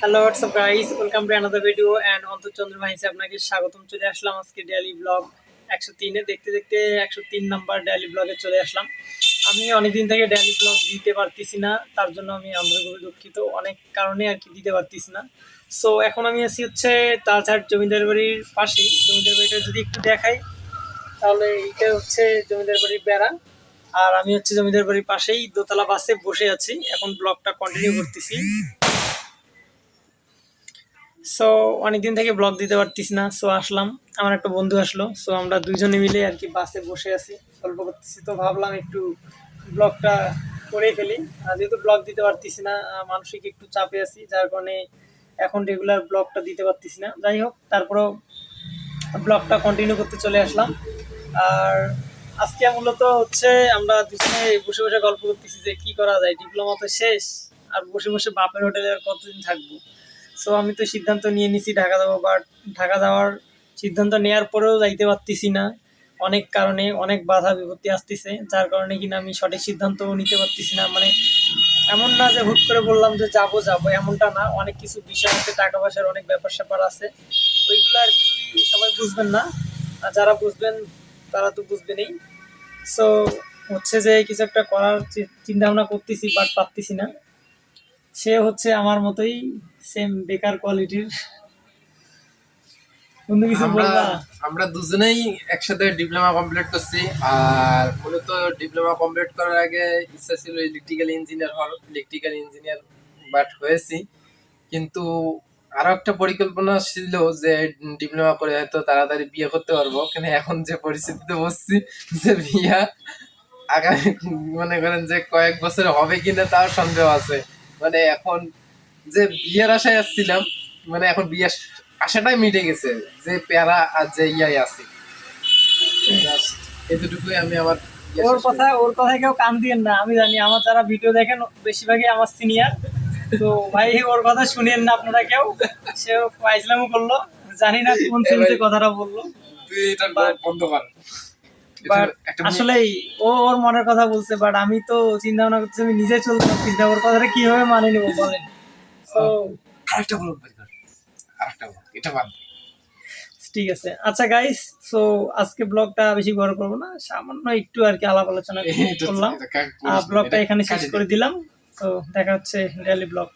Hello what's up guys welcome to another video and অন্তর্চন্দ্র ভাইসে আপনাকে স্বাগতম। চলে আসলাম আজকে ডেলি ব্লগ একশো তিনে। দেখতে দেখতে একশো তিন নাম্বার ডেইলি ব্লগে চলে আসলাম। আমি অনেকদিন থেকে ডেইলি ব্লগ দিতে পারতেছি না, তার জন্য আমি আন্তরিকভাবে দুঃখিত। অনেক কারণে আর কি দিতে পারতেছি না। সো এখন আমি আছি হচ্ছে তালছাট জমিদার বাড়ির পাশেই। জমিদার বাড়িটা যদি একটু দেখাই, তাহলে এইটা হচ্ছে জমিদার বাড়ির বেড়া। আর আমি হচ্ছে জমিদার বাড়ির পাশেই দোতলা বাসে বসে আছি। এখন ব্লগটা কন্টিনিউ করতেছি। সো অনেকদিন থেকে ব্লগ দিতে পারতিস না সো আসলাম। আমার একটা বন্ধু আসলো সো আমরা দুইজনে মিলে আর কি বাসে বসে আছি, গল্প করতেছি। তো ভাবলাম একটু ব্লগটা করে ফেলি। যেহেতু ব্লগ দিতে পারতেছি না মানসিক একটু চাপে আছি, যার কারণে এখন রেগুলার ব্লগটা দিতে পারতেছি না। যাই হোক, তারপরেও ব্লগটা কন্টিনিউ করতে চলে আসলাম। আর আজকে মূলত হচ্ছে আমরা দুজনে বসে বসে গল্প করতেছি যে কি করা যায় ডিপ্লোমা তো শেষ, আর বসে বসে বাপের হোটেলে আর কতদিন থাকব। সো আমি তো সিদ্ধান্ত নিয়ে নিছি ঢাকা যাব বাট ঢাকা যাওয়ার সিদ্ধান্ত নেওয়ার পরেও যাইতে পারতেছি না। অনেক কারণে অনেক বাধা বিপত্তি আসতেছে, যার কারণে কিনা আমি সঠিক সিদ্ধান্ত নিতে পারতেছি না। মানে এমন না যে হুট করে বললাম যে যাব যাব, এমনটা না। অনেক কিছু বিষয় আছে, টাকা পয়সার অনেক ব্যাপার স্যাপার আছে। ওইগুলো আর কি সবাই বুঝবেন না। আর যারা বুঝবেন, তারা তো বুঝবেনই। সো হচ্ছে যে কিছু একটা করার চিন্তা ভাবনা করতেছি বাট পারতেছি না। সে হচ্ছে আমার মতোই সেম বেকার কোয়ালিটির অন্য কিছু আমরা বলবা? আমরা দুজনেই একসাথে ডিপ্লোমা কমপ্লিট করছি আর মূলত ডিপ্লোমা কমপ্লিট করার আগে ইচ্ছা ছিল ইলেকট্রিক্যাল ইঞ্জিনিয়ার হওয়ার ইলেকট্রিক্যাল ইঞ্জিনিয়ার বাট হয়েছি। কিন্তু আরও একটা পরিকল্পনা ছিল যে ডিপ্লোমা করে হয়তো তাড়াতাড়ি বিয়ে করতে পারব কিন্তু এখন যে পরিস্থিতিতে বসছি যে বিয়া আগামী মনে করেন যে কয়েক বছর হবে কিনা তার সন্দেহ আছে। মানে এখন যে বিয়ের আশায় আসছিলাম মানে এখন বিয়ের আশাটাই মিটে গেছে যে প্যারা আর যে ইয়াই আছে। এতটুকুই আমি আমার ওর কথা ওর কথায় কেউ কান দিয়েন না আমি জানি। আমার যারা ভিডিও দেখেন বেশিরভাগই আমার সিনিয়র তো ভাই ওর কথা শুনেন না আপনারা কেউ। সে ফাইজলামও করল। জানি না কোন সেন্সে কথাটা বলল। তুই এটা বন্ধ কর। আসলেই ও ওর মনের কথা বলছে বাট আমি তো চিন্তা ভাবনা করতেছি আমি নিজে চলতে পারছি না ওর কথাটা কীভাবে মানে নেব বলেন? আরেকটা বলো বের কর আরেকটা এটা বাদ ঠিক আছে। আচ্ছা গাইস সো আজকে ব্লগটা বেশি বড় করব না সামান্য একটু আর কি আলাপ আলোচনা করলাম। ব্লগটা এখানে শেষ করে দিলাম। তো দেখা হচ্ছে ডেলি ব্লগ।